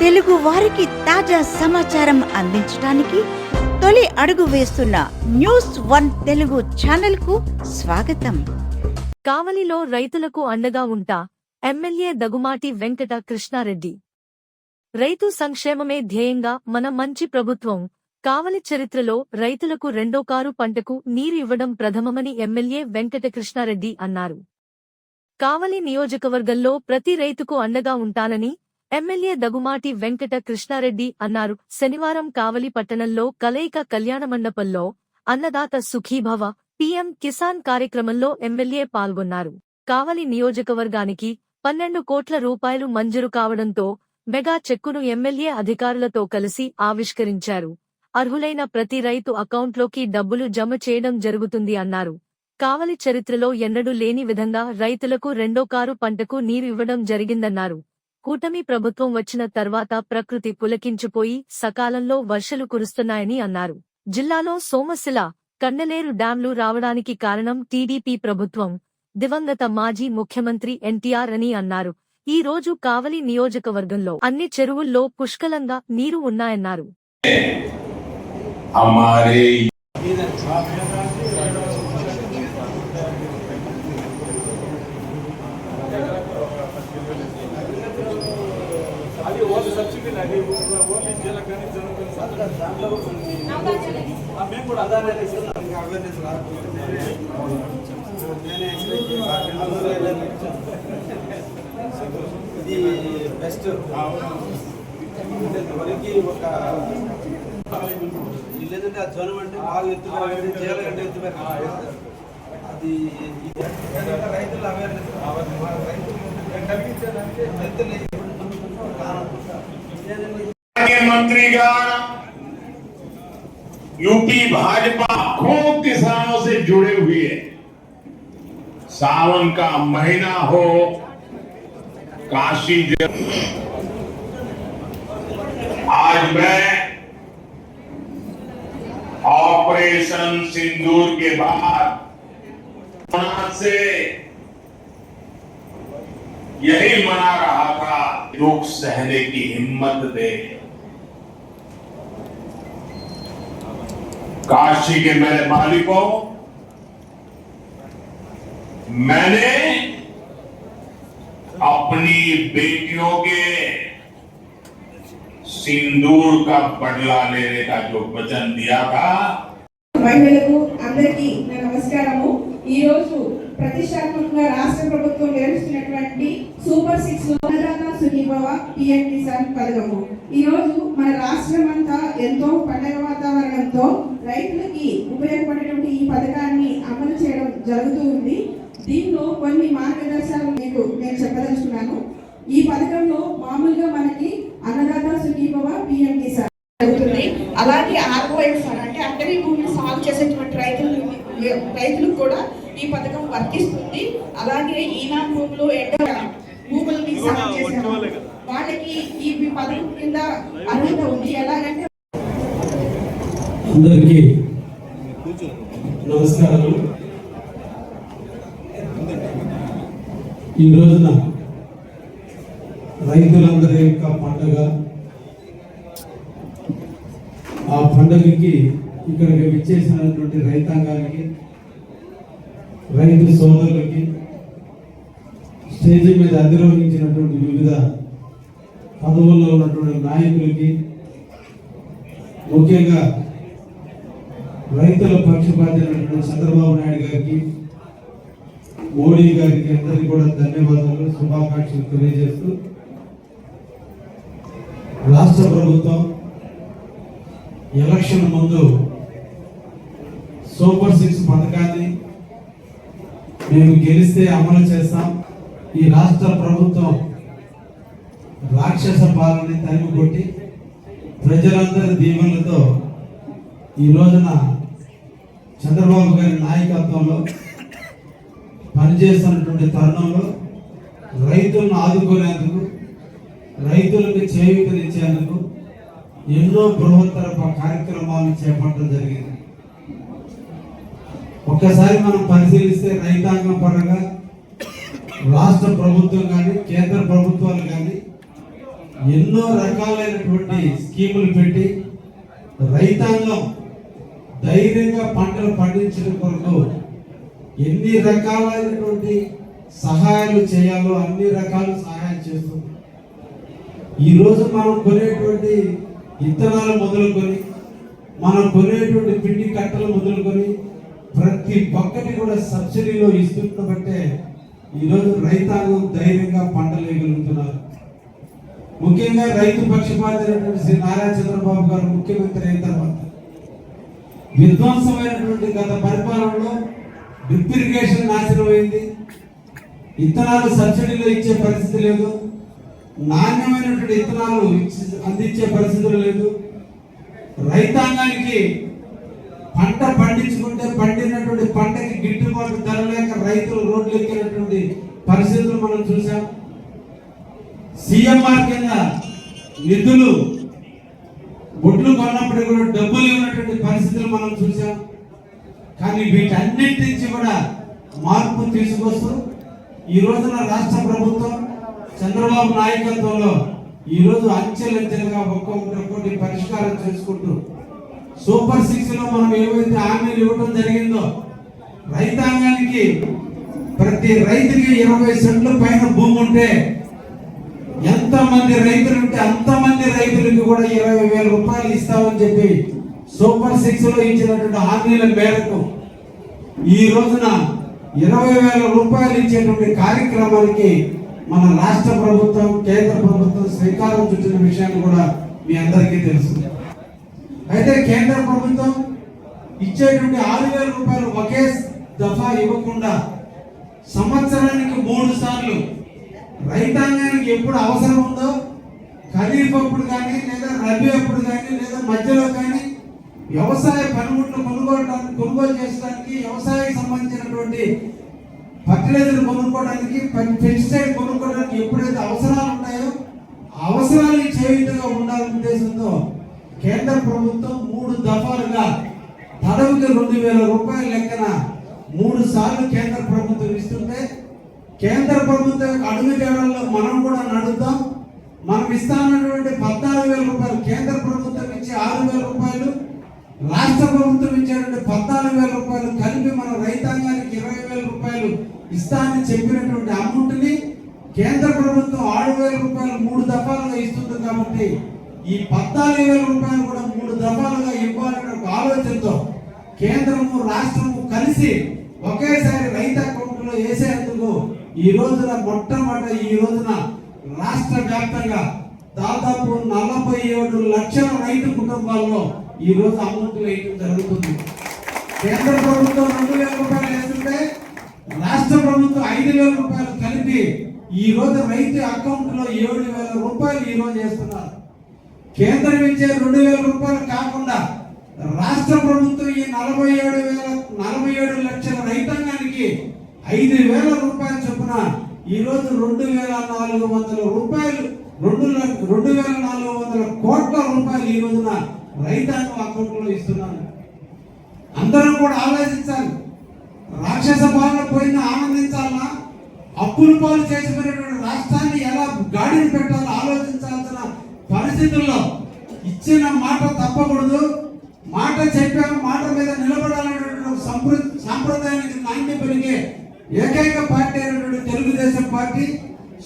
తెలుగు వారికి తాజా సమాచారం అందించడానికి తొలి అడుగు వేస్తున్న న్యూస్ వన్ తెలుగు ఛానల్కు స్వాగతం. కావలిలో రైతులకు అండగా ఉంటా ఎమ్మెల్యే దగుమాటి వెంకట కృష్ణారెడ్డి. రైతు సంక్షేమమే ధ్యేయంగా మన మంచి ప్రభుత్వం కావలి చరిత్రలో రైతులకు రెండో కారు పంటకు నీరు ఇవ్వడం ప్రథమమని ఎమ్మెల్యే వెంకట కృష్ణారెడ్డి అన్నారు. కావలి నియోజకవర్గంలో ప్రతి రైతుకు అండగా ఉంటానని ఎమ్మెల్యే దగుమాటి వెంకట కృష్ణారెడ్డి అన్నారు. శనివారం కావలి పట్టణంలో కలయిక కళ్యాణ మండపంలో అన్నదాత సుఖీభవ పీఎం కిసాన్ కార్యక్రమంలో ఎమ్మెల్యే పాల్గొన్నారు. కావలి నియోజకవర్గానికి పన్నెండు కోట్ల రూపాయలు మంజూరు కావడంతో మెగా చెక్కును ఎమ్మెల్యే అధికారులతో కలిసి ఆవిష్కరించారు. అర్హులైన ప్రతి రైతు అకౌంట్లోకి డబ్బులు జమ చేయడం జరుగుతుంది అన్నారు. కావలి చరిత్రలో ఎన్నడూ లేని విధంగా రైతులకు రెండో కారు పంటకు నీరు ఇవ్వడం జరిగిందన్నారు. కూటమి ప్రభుత్వం వచ్చిన తర్వాత ప్రకృతి పులకించిపోయి సకాలంలో వర్షాలు కురుస్తున్నాయని అన్నారు. జిల్లాలో సోమశిల కన్నెలేరు డ్యాంలు రావడానికి కారణం టీడీపీ ప్రభుత్వం దివంగత మాజీ ముఖ్యమంత్రి ఎన్టీఆర్ అని అన్నారు. ఈ రోజు కావలి నియోజకవర్గంలో అన్ని చెరువుల్లో పుష్కలంగా నీరు ఉన్నాయన్నారు. అట్లా కూర్చోండి మేము కూడా అదానే ఇస్తున్నాం. ఇంకా అవేర్నెస్ ఇది బెస్ట్ వరకు ఒక లేదంటే ఆ జ్వరం అంటే వాళ్ళు ఎత్తుకోవాలి చేయాలంటే ఎత్తుకోవాలి అది రైతుల అవేర్నెస్ రైతులు మంత్రిగా यूपी भाजपा खूब किसानों से जुड़े हुए हैं। सावन का महीना हो, काशी आज मैं ऑपरेशन सिंदूर के बाद से यही मना रहा था, दुख सहने की हिम्मत दे। काशी के मेरे मालिकों मैंने अपनी बेटियों के सिंदूर का बदला लेने का जो वचन दिया था మహిళలకు అందరికీ నా నమస్కారము ఈ రోజు ప్రతిష్టాత్మకంగా రాష్ట్ర ప్రభుత్వం నిర్వహిస్తున్నటువంటి సూపర్ సిక్స్ భవ పిఎం కిసాన్ పథకము. ఈ రోజు మన రాష్ట్రం అంతా ఎంతో పండగ వాతావరణంతో రైతులకి ఉపయోగపడేటువంటి ఈ పథకాన్ని అమలు చేయడం జరుగుతూ ఉంది. దీనిలో కొన్ని మార్గదర్శకాలు మీకు నేను చెప్పదలుచుకున్నాను. ఈ పథకంలో మామూలుగా మనకి అన్నదాత సుఖీభవ పిఎం కిసాన్ జరుగుతుంది. అలాగే ఆర్ఓఎఫ్ అంటే అటవీ భూమిని సాగు చేసేటువంటి రైతులు రైతులకు కూడా ఈ పథకం వర్తిస్తుంది. అలాగే ఈనా భూములు ఎండ వాళ్ళకి ఈ కింద అర్హత ఉంది. ఎలాగంటే అందరికీ నమస్కారాలు. ఈ రోజున రైతులందరి యొక్క పండుగ ఆ పండుగకి ఇక్కడికి విచ్చేసినటువంటి రైతాంగానికి రైతు సోదరులకి స్టేజ్ మీద అధిరోహించినటువంటి వివిధ పదవుల్లో ఉన్నటువంటి నాయకులకి ముఖ్యంగా రైతుల పక్షపాతైనటువంటి చంద్రబాబు నాయుడు గారికి మోడీ గారికి అందరికీ కూడా ధన్యవాదాలు శుభాకాంక్షలు తెలియజేస్తూ రాష్ట్ర ప్రభుత్వం ఎలక్షన్ ముందు సూపర్ సిక్స్ పథకాన్ని మేము గెలిస్తే అమలు చేస్తాం. ఈ రాష్ట్ర ప్రభుత్వం రాక్షస పాలని తరిమి కొట్టి ప్రజలందరి దీవెనలతో ఈ రోజున చంద్రబాబు గారి నాయకత్వంలో పనిచేస్తున్నటువంటి తరుణంలో రైతులను ఆదుకునేందుకు రైతులకు చేయూతనిచ్చేందుకు ఎన్నో బృహత్తర కార్యక్రమాలను చేపట్టడం జరిగింది. ఒక్కసారి మనం పరిశీలిస్తే రైతాంగం పరంగా రాష్ట్ర ప్రభుత్వం కానీ కేంద్ర ప్రభుత్వాలు కానీ ఎన్నో రకాలైనటువంటి స్కీములు పెట్టి రైతాంగం ధైర్యంగా పంటలు పండించడం కొరకు ఎన్ని రకాలైనటువంటి సహాయాలు చేయాలో అన్ని రకాలు సహాయం చేస్తుంది. ఈరోజు మనం కొనేటువంటి విత్తనాలు మొదలుకొని మనం కొనేటువంటి పిండి కట్టలు మొదలుకొని ప్రతి ఒక్కటి కూడా సబ్సిడీలో ఇస్తుండబట్టే ఈరోజు రైతాంగం ధైర్యంగా పంటలు వేయగలుగుతున్నారు ముఖ్యంగా రైతు పక్షపాతమైనటువంటి శ్రీ నారా చంద్రబాబు గారు ముఖ్యమంత్రి అయిన తర్వాత విధ్వంసమైనటువంటి గత పరిపాలనలో డ్రిప్ ఇరిగేషన్ నాశనం అయింది విత్తనాలు సబ్సిడీలో ఇచ్చే పరిస్థితి లేదు. నాణ్యమైనటువంటి విత్తనాలు ఇచ్చి- అందించే పరిస్థితులు లేదు. రైతాంగానికి పంట పండించుకుంటే పండినటువంటి పంటకి గిట్టుబాటు ధర లేక రైతులు రోడ్లు ఎక్కినటువంటి పరిస్థితులు మనం చూసాం సీఎంఆర్ కింద నిధులు గుడ్లు కొన్నప్పుడు కూడా డబ్బులు ఉన్నటువంటి పరిస్థితులు మనం చూసాం కానీ వీటన్నిటి నుంచి కూడా మార్పు తీసుకొస్తూ ఈ రోజున రాష్ట్ర ప్రభుత్వం చంద్రబాబు నాయకత్వంలో ఈరోజు అంచెలంచెలుగా ఒక్కొక్కటి పరిష్కారం చేసుకుంటూ సూపర్ సిక్స్లో మనం ఏవైతే హామీలు ఇవ్వడం జరిగిందో రైతాంగానికి ప్రతి రైతుకి ఇరవై సెంట్ల పైన భూమి ఉంటే ఎంత మంది రైతులు ఉంటే అంత మంది రైతులకు కూడా ఇరవై వేల రూపాయలు ఇస్తామని చెప్పి సూపర్ సిక్స్లో ఇచ్చినటువంటి హామీల మేరకు ఈ రోజున ఇరవై వేల రూపాయలు ఇచ్చేటువంటి కార్యక్రమానికి మన రాష్ట్ర ప్రభుత్వం కేంద్ర ప్రభుత్వం శ్రీకారం చుట్టిన విషయాన్ని కూడా మీ అందరికీ తెలుసు. అయితే కేంద్ర ప్రభుత్వం ఇచ్చేటువంటి ఆరు వేల రూపాయలు ఒకే దఫా ఇవ్వకుండా సంవత్సరానికి మూడు సార్లు రైతాంగానికి ఎప్పుడు అవసరం ఉందో ఖరీఫ్ అప్పుడు కానీ లేదా రబీ అప్పుడు కానీ లేదా మధ్యలో కానీ వ్యవసాయ పనిముట్లు కొనుగోలు కొనుగోలు చేసడానికి వ్యవసాయానికి సంబంధించినటువంటి ఫర్టిలైజర్ కొనుక్కోవడానికి పెస్టిసైడ్ కొనుక్కోవడానికి ఎప్పుడైతే అవసరాలు ఉన్నాయో అవసరాలు చేయుటగా ఉండాలనే ఉద్దేశంతో కేంద్ర ప్రభుత్వం మూడు దఫాలుగా తడవుకి రెండు వేల రూపాయల లెక్కన మూడు సార్లు కేంద్ర ప్రభుత్వం ఇస్తుంటే కేంద్ర ప్రభుత్వం అడుగు తేడాల్లో మనం కూడా నడుద్దాం. మనం ఇస్తానటువంటి పద్నాలుగు వేల రూపాయలు కేంద్ర ప్రభుత్వం ఇచ్చే ఆరు వేల రూపాయలు రాష్ట్ర ప్రభుత్వం ఇచ్చేటువంటి పద్నాలుగు వేల రూపాయలు కలిపి మన రైతాంగానికి ఇరవై వేల రూపాయలు ఇస్తానని చెప్పినటువంటి అమౌంట్ని కేంద్ర ప్రభుత్వం ఆరు వేల రూపాయలు మూడు దఫాలుగా ఇస్తుంది కాబట్టి ఈ పద్నాలుగు వేల రూపాయలు కూడా మూడు దఫాలుగా ఇవ్వాలనే ఒక ఆలోచనతో కేంద్రము రాష్ట్రము కలిసి ఒకేసారి రైతు అకౌంట్లో వేసేందుకు ఈ రోజున మొట్టమొదటి ఈ రోజున రాష్ట్ర వ్యాప్తంగా దాదాపు నలభై ఏడు లక్షల రైతు కుటుంబాల్లో ఈ రోజు అమౌంట్ వేయడం జరుగుతుంది. కేంద్ర ప్రభుత్వం రెండు వేల రూపాయలు వేస్తుంటే రాష్ట్ర ప్రభుత్వం ఐదు వేల రూపాయలు కలిపి ఈ రోజు రైతు అకౌంట్లో ఏడు వేల రూపాయలు ఈ రోజు వేస్తున్నారు. కేంద్రం ఇచ్చే రెండు వేల రూపాయలు కాకుండా రాష్ట్ర ప్రభుత్వం ఈ నలభై ఏడు వేల నలభై ఏడు లక్షల రైతాంగానికి ఐదు వేల రూపాయల చొప్పున ఈరోజు రెండు వేల నాలుగు వందల రూపాయలు రెండు రెండు వేల నాలుగు వందల కోట్ల రూపాయలు ఈ రోజున రైతాంగం అకౌంట్లో ఇస్తున్నాను అందరం కూడా ఆలోచించాలి. రాక్షస పాలన పోయిన ఆనందించాలన్నా అప్పులు పాలు చేసిపోయినటువంటి రాష్ట్రాన్ని ఎలా గాడిని పెట్టాలో ఆలోచించాల్సిన పరిస్థితుల్లో ఇచ్చిన మాట తప్పకూడదు. మాట చెప్పాము మాట మీద నిలబడాలనేటువంటి ఒక సంప్ర సాంప్రదాయానికి నాణ్య పెరిగే ఏకైక పార్టీ అయినటువంటి తెలుగుదేశం పార్టీ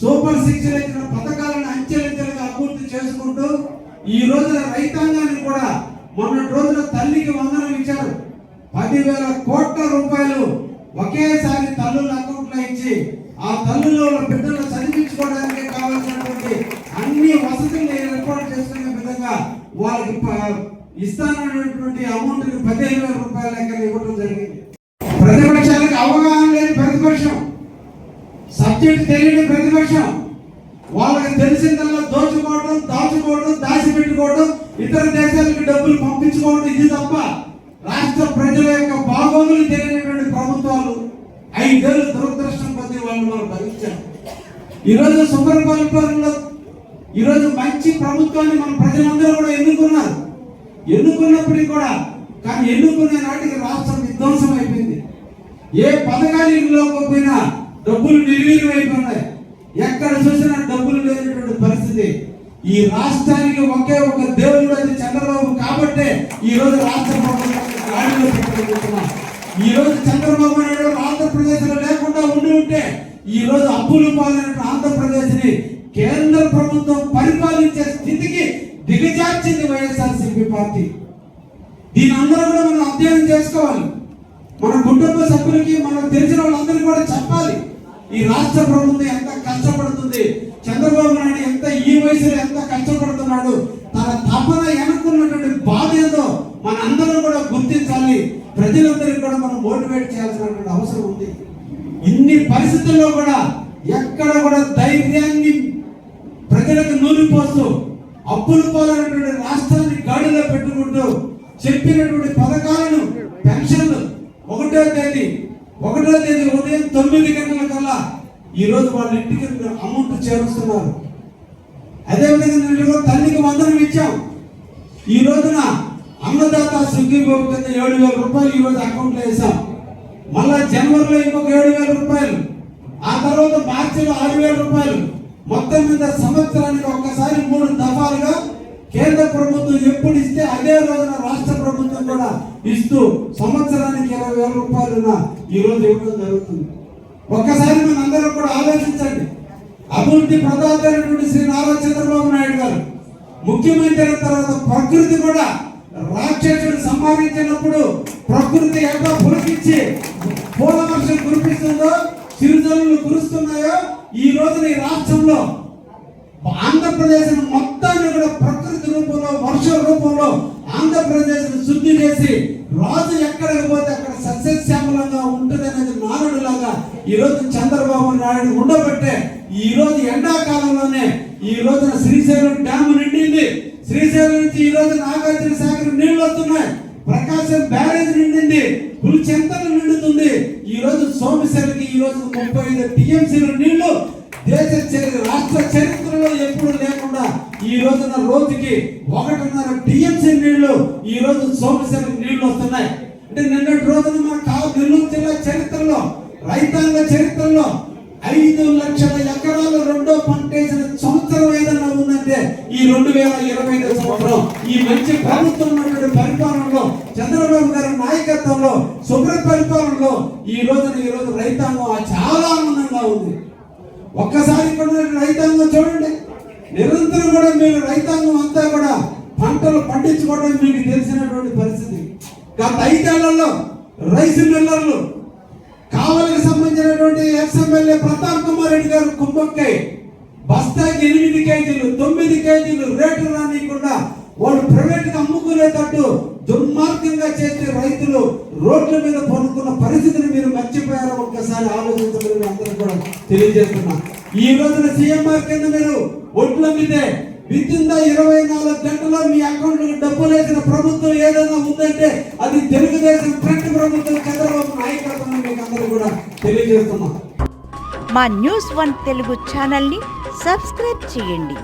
సూపర్ సిక్స్ ఇచ్చిన పథకాలను అంచెలంచెలుగా అభివృద్ధి చేసుకుంటూ ఈ రోజున రైతాంగాన్ని కూడా మొన్నటి రోజున తల్లికి వందనం ఇచ్చారు. పదివేల కోట్ల రూపాయలు ఒకేసారి తల్లుల అకౌంట్లో ఇచ్చి ఆ తల్లులో ఉన్న బిడ్డలు చదివించుకోవడానికి కావాల్సినటువంటి అన్ని వసతులు ఏర్పాటు చేసుకునే విధంగా వాళ్ళకి ఇస్తానటువంటి ఇస్తానన్నటువంటి అమౌంట్ పదిహేను వేల రూపాయల లెక్కన ఇవ్వడం జరిగింది ప్రతిపక్షాలకు అవగాహన లేని ప్రతిపక్షం సబ్జెక్ట్ తెలియని ప్రతిపక్షం. వాళ్ళకి తెలిసిందల్లా దోచుకోవడం దాచుకోవడం దాచిపెట్టుకోవడం ఇతర దేశాలకు డబ్బులు పంపించుకోవడం ఇది తప్ప రాష్ట్ర ప్రజల యొక్క బాగోగులు తెలియనటువంటి ప్రభుత్వాలు ఐదేళ్ళు దురదృష్టం పొంది వాళ్ళు మనం భరించాం ఈరోజు సుపరిపాలనలో ఈరోజు మంచి ప్రభుత్వాన్ని మన ప్రజలందరూ కూడా ఎన్నుకున్నారు. ఎన్నుకున్నప్పటికీ కూడా కానీ ఎన్నుకునే నాటికి రాష్ట్రం విధ్వంసం అయిపోయింది. ఏ పథకాలు ఇంట్లోకి పోయినా డబ్బులు నిర్వీర్యం అయిపోయినాయి ఎక్కడ చూసినా డబ్బులు లేనటువంటి పరిస్థితి. ఈ రాష్ట్రానికి ఒకే ఒక దేవుడు అది చంద్రబాబు కాబట్టే ఈ రోజు రాష్ట్ర ప్రభుత్వాన్ని గాడిలో ఈ రోజు చంద్రబాబు నాయుడు ఆంధ్రప్రదేశ్లో లేకుండా ఉండి ఉంటే ఈ రోజు అప్పులు పాలైన ఆంధ్రప్రదేశ్ని కేంద్ర ప్రభుత్వం పరిపాలించే స్థితికి దిగజార్చింది వైఎస్ఆర్సీపీ పార్టీ. దీని అందరూ కూడా మనం అధ్యయనం చేసుకోవాలి. మన కుటుంబ సభ్యులకి మనకు తెలిసిన వాళ్ళందరికీ కూడా చెప్పాలి. ఈ రాష్ట్ర ప్రభుత్వం ఎంత కష్టపడుతుంది? చంద్రబాబు నాయుడు ఎంత ఈ వయసులో ఎంత కష్టపడుతున్నాడు? తన తపన వెనుకున్నటువంటి బాధ ఏదో మన అందరం కూడా గుర్తించాలి. ప్రజలందరికీ కూడా మనం మోటివేట్ చేయాల్సినటువంటి అవసరం ఉంది. ఇన్ని పరిస్థితుల్లో కూడా ఎక్కడ కూడా ధైర్యాన్ని ప్రజలకు నూరిపోస్తూ అప్పులు పాలైనటువంటి రాష్ట్రాన్ని గాడిలో పెట్టుకుంటూ చెప్పినటువంటి పథకాలను పెన్షన్లు ఒకటో తేదీ ఒకటో తేదీ ఉదయం తొమ్మిది గంటల కల్లా ఈరోజు వాళ్ళ ఇంటికి అమౌంట్ చేరుస్తున్నారు. అదేవిధంగా నేను తల్లికి వందనం ఇచ్చాం. ఈ రోజున అన్నదాత సుఖీబాబు కింద ఏడు వేల రూపాయలు ఈ రోజు అకౌంట్లో వేసాం మళ్ళా జనవరిలో ఇంకొక ఏడు వేల రూపాయలు. ఆ తర్వాత మార్చిలో ఆరు వేల రూపాయలు. మొత్తం మీద సంవత్సరానికి ఒక్కసారి మూడు దఫాలుగా కేంద్ర ప్రభుత్వం ఎప్పుడు ఇస్తే అదే రోజున రాష్ట్ర ప్రభుత్వం కూడా ఇస్తూ సంవత్సరానికి ఇరవై వేల రూపాయలున ఈ రోజు ఇవ్వడం జరుగుతుంది. ఒక్కసారి మన అందరం కూడా ఆలోచించండి. అభివృద్ధి ప్రదాతైనటువంటి శ్రీ నారా చంద్రబాబు నాయుడు గారు ముఖ్యమంత్రి అయిన తర్వాత ప్రకృతి కూడా రాక్షసుడు సంహరించినప్పుడు ప్రకృతి ఎట్లా పులకించి పూల వర్షం కురిపిస్తుందో చిరుజల్లులు కురుస్తున్నాయో ఈ రోజున ఈ రాష్ట్రంలో ఆంధ్రప్రదేశ్ మొత్తాన్ని కూడా ప్రకృతి రూపంలో వర్ష రూపంలో ఆంధ్రప్రదేశ్ శుద్ధి చేసి రాజు ఎక్కడికి పోతే అక్కడ సస్యశ్యామలంగా ఉంటుంది అనేది నానుడిలాగా ఈ రోజు చంద్రబాబు నాయుడు ఉండబట్టే ఈ రోజు ఎండాకాలంలోనే ఈ రోజున శ్రీశైలం డ్యామ్ నిండింది. శ్రీశైలం నుంచి ఈ రోజు నాగార్జున సాగర్ నీళ్ళు వస్తున్నాయి. ప్రకాశం బ్యారేజ్ నిండింది. పులిచెంతలు నిండుతుంది. ఈ రోజు సోమశిలకి ఈ రోజు ముప్పై ఐదు టీఎంసీలు నీళ్ళు దేశ చరిత్ర రాష్ట్ర చరిత్రలో ఎప్పుడు లేకుండా ఈ రోజున రోజుకి ఒకటిన్నర టీఎంసీ నీళ్ళు ఈ రోజు సోమశిలకు నీళ్ళు వస్తున్నాయి. అంటే నిన్నటి రోజున మన కావు నెల్లూరు జిల్లా చరిత్రలో రైతాంగ చరిత్రలో ఐదు లక్షల ఎకరాలు రెండో పంట వేసిన సంవత్సరం ఏదన్నా ఉందంటే ఈ రెండు వేల ఇరవై ఐదు సంవత్సరం. ఈ మంచి ప్రభుత్వం ఉన్నటువంటి పరిపాలనలో చంద్రబాబు గారి నాయకత్వంలో శుభ్ర పరిపాలనలో ఈ రోజున ఈ రోజు రైతాంగం చాలా ఆనందంగా ఉంది. ఒక్కసారి కూడా రైతాంగం చూడండి. నిరంతరం కూడా మీరు రైతాంగం అంతా కూడా పంటలు పండించుకోవడం మీకు తెలిసినటువంటి పరిస్థితి. గత ఐదేళ్ళలో రైస్ మిల్లర్లు కావలికి సంబంధించినటువంటి ఎక్స్ ప్రతాప్ కుమార్ రెడ్డి గారు కుంభక్కై బస్తాకి ఎనిమిది కేజీలు తొమ్మిది కేజీలు రేటు రానియకుండా వాళ్ళు ప్రైవేట్గా అమ్ముకునేటట్టు దుర్మార్గంగా చేసే రైతులు రోడ్ల మీద పనుకున్న పరిస్థితిని మీరు మర్చిపోయారో? ఒక్కసారి ఆలోచించగలిగిన అందరూ తెలియజేస్తున్నా. ఈ రోజున సీఎంఆర్ కింద మీరు ఒడ్ల మీదే విత్ ఇరవై నాలుగు గంటల్లో మీ అకౌంట్ డబ్బు వేసిన ప్రభుత్వం ఏదైనా ఉందంటే అది తెలుగుదేశం ఫ్రంట్ ప్రభుత్వం చంద్రబాబు నాయకత్వం మీకు అందరూ కూడా తెలియజేస్తున్నాం. మా న్యూస్ వన్ తెలుగు ఛానల్ని సబ్స్క్రైబ్ చేయండి.